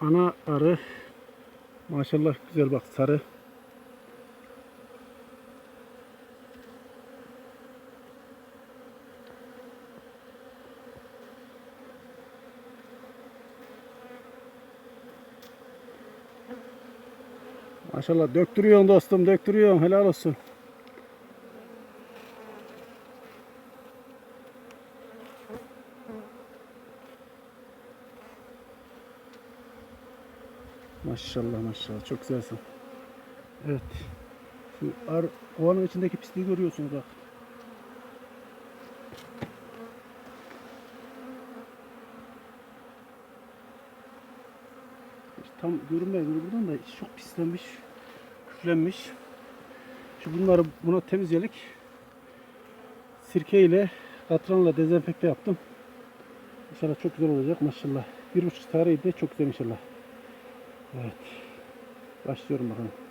Ana arı maşallah güzel bak sarı. Maşallah döktürüyorsun dostum döktürüyorsun helal olsun. Maşallah maşallah çok güzelsin. Evet. Şu ar kovanın içindeki pisliği görüyorsunuz bak. İşte tam görünmüyor buradan da çok pislenmiş, küflenmiş. Şu bunları buna temizledik. Sirke ile katranla dezenfekte yaptım. İnşallah çok güzel olacak maşallah. Bir buçuk tarihte çok güzel inşallah. Evet. Başlıyorum bakalım.